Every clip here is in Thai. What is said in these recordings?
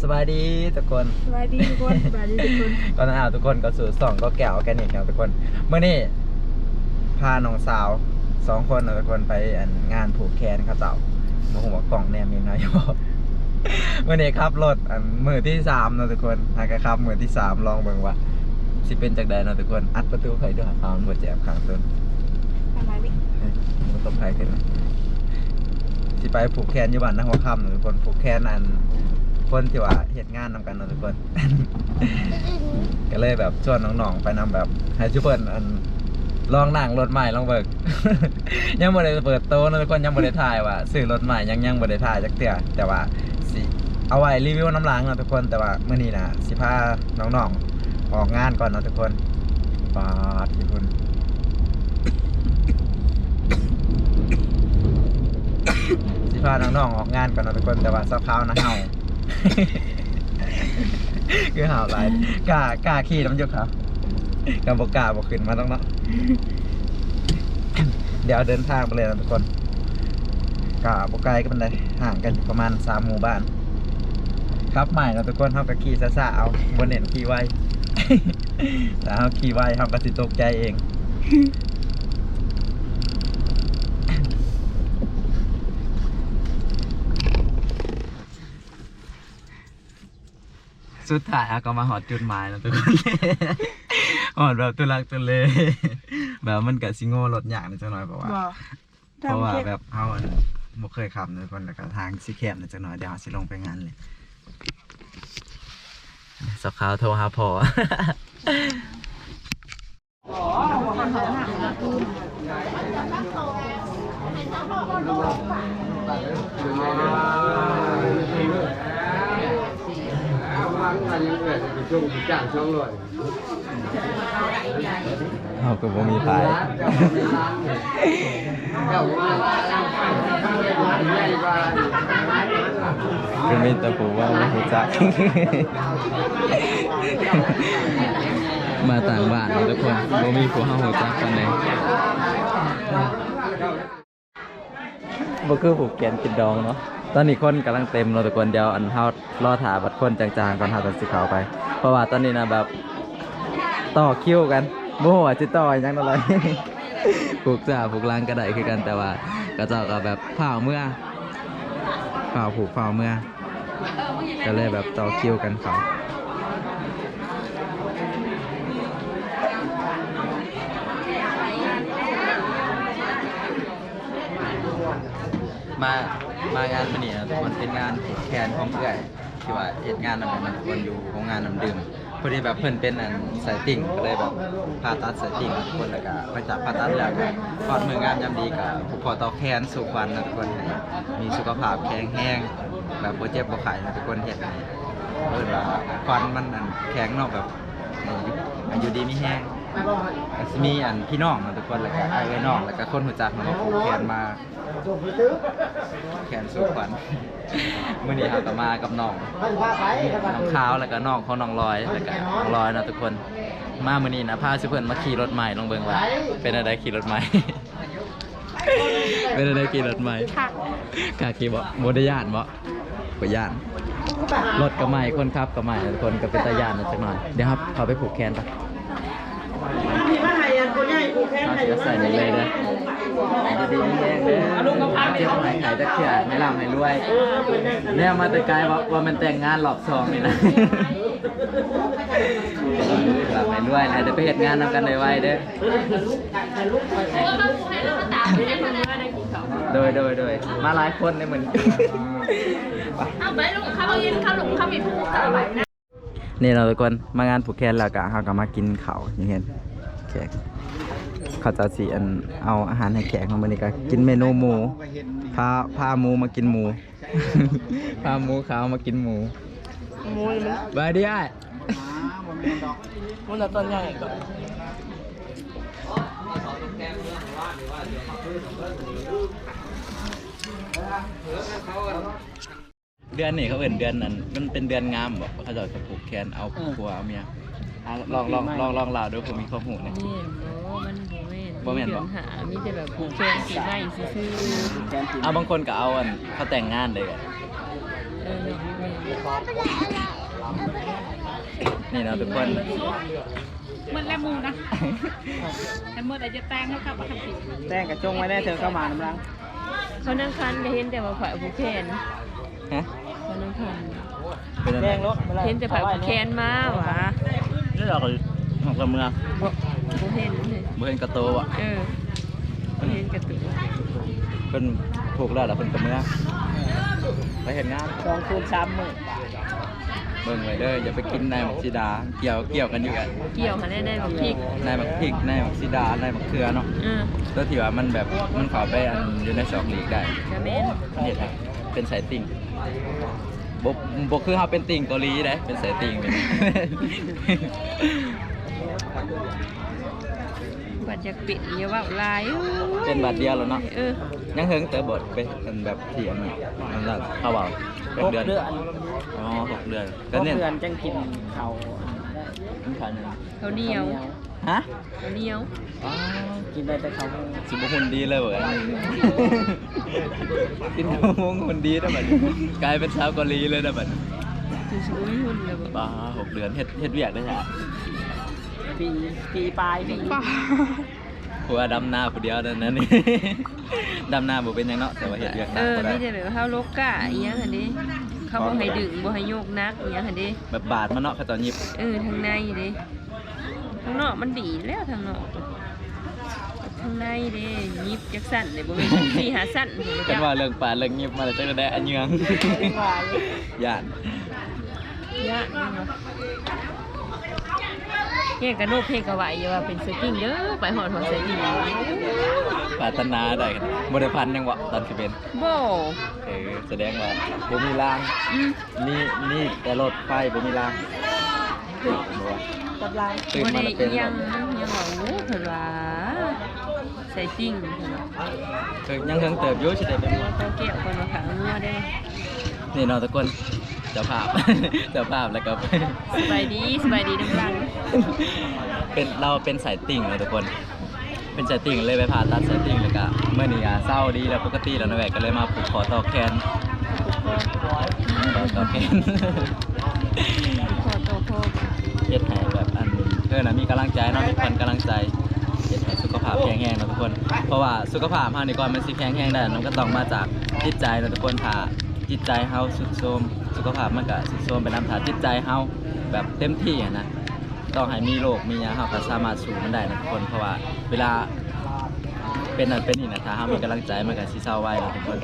สวัสดีทุกคน สวัสดีทุกคนสวัสดีทุกคนก่อนหน้าทุกคนก็สู่สองก็แก้วกันอีกครับทุกคนเมื่อนี้พาน้องสาวสองคนนะทุกคนไปอันงานผูกแขนเขาเจ้าโมโหว่ากล่องแนมมีน้อยบอกเมื่อนี้ครับรถอันมือที่สามนะทุกคนหากครับมือที่สามลองเบิ่งว่าสิเป็นจากใดนะทุกคนอัดประตูไฟด้วยฟ้ามันบดแจบข้างต้นอะไรนี่เฮ้ยมันตบไฟขึ้นนะสิไปผูกแขนอยู่บ้านนะหัวค่ำนะทุกคนผูกแขนอัน คนที่ว่าเหตุงานนำกันนะทุกคน ก็เลยแบบชวนน้องๆไปนำแบบให้ชุเปิลอันลองนั่งรถใหม่ลองเบิก ยังบ่ได้เปิดโต๊ะนะทุกคนยังบ่ได้ถ่ายว่าซื้อรถใหม่ยังยังบ่ได้ถ่ายจักเทื่อแต่ว่าสิเอาไว้รีวิวน้ำล้างนะทุกคนแต่ว่าเมื้อนี้นะสิพาน้องๆออกงานก่อนนะทุกคนปาดที่คุณสิพาน้องๆออกงานก่อนนะทุกคนแต่ว่าสักคราวนะเฮา คือหาหลายกล้ากล้าขี่น้ำยกครับกับบกล้าบอกขึ้นมาต้องเนาะเดี๋ยวเดินทางไปเลยนะทุกคนกาบกไกลก็เป็นไรห่างกันอยู่ประมาณสามหมู่บ้าน ครับใหม่นะทุกคนเขาก็ขี่ซ่าเอาบนเน็ตขี่ไวแต่เขาขี่ไวเขาก็สิตกใจเอง สุดท้ายอะก็มาหอดจุดหมายแล้วทุกคน หอดแบบตุลักตุเลแบบมันกับซิโง่รถอย่างนิดจังหน่อยเพราะว่าบ่เพราะว่าทำค้กแบบเขาอันบ่เคยขับเลยคนแล้วก็ทางสิแคบนิดจังหน่อยเดี๋ยวเราสิลงไปงานเลยสับขาวโทรหาพอ เขาก็บ่มีพายก็มีแต่ผมว่าไม่รู้จัก มาต่างบ้านทุกคนบ่มีผู้เฮารู้จักกันเลย บ่คือผูกแขนกินดองเนาะตอนนี้คนกำลังเต็มเนาะทุกคนเดียวอันเฮารอถาบัดคนจางๆก่อนเฮาจะสิเข้าไป เพราะว่าตอนนี้นะแบบต่อคิวกันบ่ฮู้ว่าสิต่อยังนั่นแหละผูกจ้าผูกล้างก็ไดคือกันแต่ว่าก็เจ้าก็แบบเผาเมื่อเผาผูกเผาเมื่อก็เลยแบบต่อคิวกันเขา มามางานมันนี่นะทุกคนเป็นงานแขนของเพื่อนที่ว่าเหตุงานนั้นนะทุกคนอยู่ของงานน้ำดื่มพอดีแบบเพื่อนเป็นอันสายติ่งก็เลยแบบผ่าตัดสายติ่งทุกคนแล้วก็ไปจากผ่าตัดแล้วก็พอดมืองานยำดีกับผูกคอต่อแขนสู่ควันนะทุกคนให้มีสุขภาพแข็งแรงแบบโปรเจ็บโปรไข่นะทุกคนเห็นเออว่าควันมันอันแข็งเนาะแบบอายุดีไม่แห้ง ก็สิมีอันพี่น้องนะทุกคนแล้วก็ไอ้ไอ้น้องแล้วก็คนหัวจักมันก็ผูกแขนมาแขนสู้ขวัญมื่อนี้เราก็มากับน้องน้องขาวแล้วก็น้องของน้องลอยแล้วก็น้องลอยนะทุกคน มามื่อนี้นะพาสิเพิ่นมาขี่รถใหม่ลองเบิ่งว่าเป็นอะไรขี่รถใหม่ เป็นอะไรขี่รถใหม่ค่ะกาขี่บ่บ่ได้ย่านบ่บ่ย่านรถก็ใหม่คนขับก็ใหม่ทุกคนก็เป็นตาย่านนะจักหน่อยเดี๋ยวครับเขาไปผูกแขนปะเราเสีย ใส่ในเลยนะจะดีแห้งเลยเจ็บหายขายตะเขียไม่ลำไม่รวยเนี่ยมาแต่ไกลว่าว่ามันแต่งงานหลอกซองนี่นะหลับไม่รวยนะเดี๋ยวไปเหตุงานนำกันไวๆเด้อโดยโดยโดยมาหลายคนเลยเหมือนเอาไปลุงข้าวยินข้าวหลุงข้าวมีผู้สาวไปนะ นี่เราทุกคนมางานผูกแขนแล้วก็เขาก็มากินข้าวอย่างเห็นแขกเขาจะสีอันเอาอาหารให้แขกของมันนี่ก็กินเมนูหมูพาพาหมูมากินหมู พาหมูขาวมากินหมูมูนมันบายดีไอ้มูนตอนใหญ่ก็ เดือนนี่เขาเป็นเดือนนั้น มันเป็นเดือนงามบอกเขาจะจะผูกแขนเอาผัวเอาเมียอะลองลองลองลองเล่าดูผมมีข้อมูลนะ นี่โอ้มันโบแม่นบ่แม่นบ่ เดือนหามีแต่แบบผูกแขนสีไม้ซื่อเอาบางคนก็เอาอันเขาแต่งงานเลยอะๆเอออเนาะแม่นนี่เนาะทุกคนมันแล้วมูนะแต่เมื่อไหร่จะแตงให้ครับมาทำผิดแจ้งกับจงไว้ได้เธอเข้ามาน้ำลังเขานั่งคันก็เห็นแต่ว่าฝ่ายผู้แคนฮะ เขานั่งคันเป็นอะไรแจ้งรถไม่ได้เห็นแต่ฝ่ายผู้แคนมาหวะนี่เราก็ของกำเมืองบ่เห็นเลยบ่เห็นกระโตวอะเออบ่เห็นกระตุกเพิ่นถูกแล้วล่ะเพิ่นกำเมืองไปเห็นงานสองคูณสามหมื่นเบิ่งไว้เด้ออย่าไปกินนายมักซิดา เกี่ยวเกี่ยวกันอยู่กันเกี่ยวกันได้ได้บักพริกนายมักพริกนายมักซิดานายมักเขือเนาะเออตัวที่ว่ามันแบบมันเข้าไปอันอยู่ในช็อกลีกได้จะแม่นนี่แหละเป็นสายติ่ง บ่บ่คือเฮาเป็นติ่งเกาหลีเด้เป็นสายติ่งเป็น บัดอยากปิดอย่าเว่าหลายอ้ยเป็นบาทเดียวแล้วเนาะ เออยังเฮิงแต่บทเป็นแบบเถียงน่ะมันละเขาบอกเป็นหกเดือนเดือน อ๋อหกเดือนหก็กเนี่ย เดือนจังกินเขามั นขาดหนึ่งข้าวเหนียวฮะข้าวเหนียวอ๋อกินได้แต่เขาสิบหุ่นดีเลยเว้ยกินมงหุ่นดีนะบัดนี้กลายเป็นชาวเกาหลีเลยนะบัดนี้คือสิบ่มีหุ่นเลยบ่บ้าหกเดือนเฮ็ดเฮ็ดเวียกได้จ้ะปีปีปลายปีผัวดำหน้าผู้เดียวนั่นนั่นนี่ดำหน้าบ่เป็นหยังเนาะแต่ว่าเฮ็ดเวียกหนัเอกอบ่ได้มีแต่แบบเฮาโลกกะอีหยังหั่นเด้ เขาบ่ให้ดึงบ่ให้โยกนักอีหยังหั่นเด้แบบบาดมันเนาะเขาตอนยิบเออทางในเด้ทางนอกมันดีแล้วทางนอกทางในเด้ยิบจักสั่นเลยบ่แม่นสี่หาสั่นผมกันว่าเรื่องปาดเรื่องยิบมาแล้วจังได้อันเยืองย่านยะนี่เนาะ แย่งกันโนกเพลงกะไหวอย่าว่าเป็นสกิ้งเด้อไปหอดหอดสกิ้งปรารถนาได้กันบ่ได้พันยังวะตอนสิเป็นบ่เออแสดงว่าบ่มีรางอืมนี่นี่แต่รถไฟบ่มีรางบ่ว่ากำลังตื่นบ่มาได้แล้วเป็นอิหยังยังว่าโอ้เพิ่นว่าใส่ติ้งเพิ่นว่าเออยังเฮิงเติบอยู่สิได้เป็นงัวโตเกี่ยวเพิ่นว่าขางัวได้นี่เนาะทุกคน เจ้าภาพ เจ้าภาพแล้วก็สบายดีสบายดีน้ำลังเป็นเราเป็นสายติ่งเลยทุกคน เป็นสายติ่งเลยไปผ่าตัดสายติ่งแล้วก็เมื่อนี้อะเศร้าดีแล้วปกติแล้วนะแหวกก็เลยมาผูกคอต่อแขนต่อต่อแขนขอโตพ่อเฮ็ดให้แบบอันเออนะมีกำลังใจเนาะมีคนกำลังใจเฮ็ดให้สุขภาพแข็งแรงเนาะทุกคน เพราะว่าสุขภาพเฮานี่ก่อนมันสิแข็งแรงได้มันก็ต้องมาจากจิตใจเนาะทุกคนถ้าจิตใจเฮาสุดโทรม สุขภาพมันก็สุดโทรมไปนำถ้าจิตใจเฮาแบบเต็มที่อะนะต้องให้มีโรคมีหยังเฮาก็สามารถสู้มันได้นะทุกคนเพราะว่าเวลาเป็นนั่นเป็นนี่นะถ้าเฮามีกำลังใจมันก็สิเศร้าไว้นะทุกคน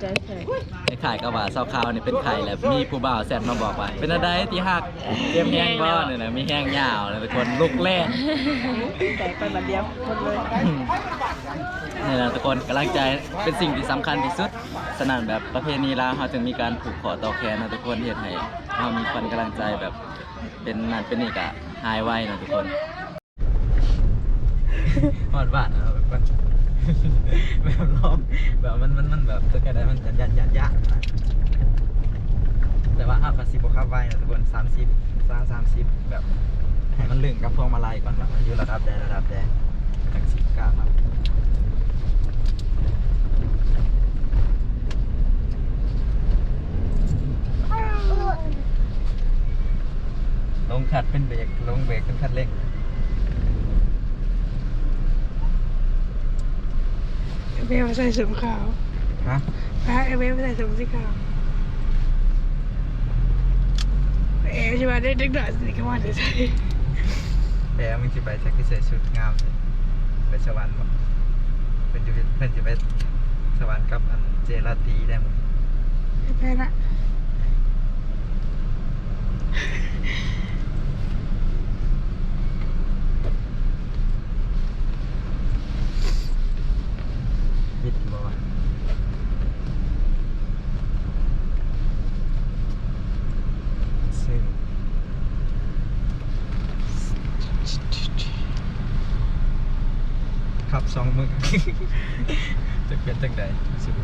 ใจแข็งไอ้ไข่ก็ว่าเศร้าข่าวนี่เป็นไข่แหละมีผู้บ่าวแซดมาบอกว่าเป็นอะไรที่หักเตรียมแห้งบ่เนี่ยนะมีแห้งยาวเลยเป็นคนลุกแล่น แตกไปบันเดียวคนเลย นี่นะทุกคนกำลังใจเป็นสิ่งที่สำคัญที่สุด สนั่นแบบประเพณีลาวเขาจึงมีการผูกขอต่อแขนนะทุกคนเฮ็ดให้เรามีคนกำลังใจแบบเป็นนั่นเป็นนี่กะหายไวนะทุกคนหอดบ้านนะแบบว่าแบบรอบแบบมันมันมันแบบตัวแกได้มันยันยันยันยันแต่ว่าห้าพันสิบขับไวนะทุกคนสามสิบสามสามสิบแบบให้มันลึงกับพวงมาลัยก่อนแบบมันอยู่ระดับใดระดับใดจากสิบเก้าครับ ลงคัดเป็นเบรกลงเบรกเป็นคัดเร่งเบลใส่สูงขาวฮะพระเอเบลใส่สูงสีขาวเอ๋ใช่ไหมได้ดึกดอยสิก็ว่าจะใช่แต่มึงจะไปชักที่ใส่ชุดงามเลยไปสวรรค์บ่เป็นอยู่เพื่อนจะไปสวรรค์กับอันเจลาตีได้มั้งแพ้ละ วิดบ่วะซึ่งขับสองมือ จะเป็นจังใดสิบ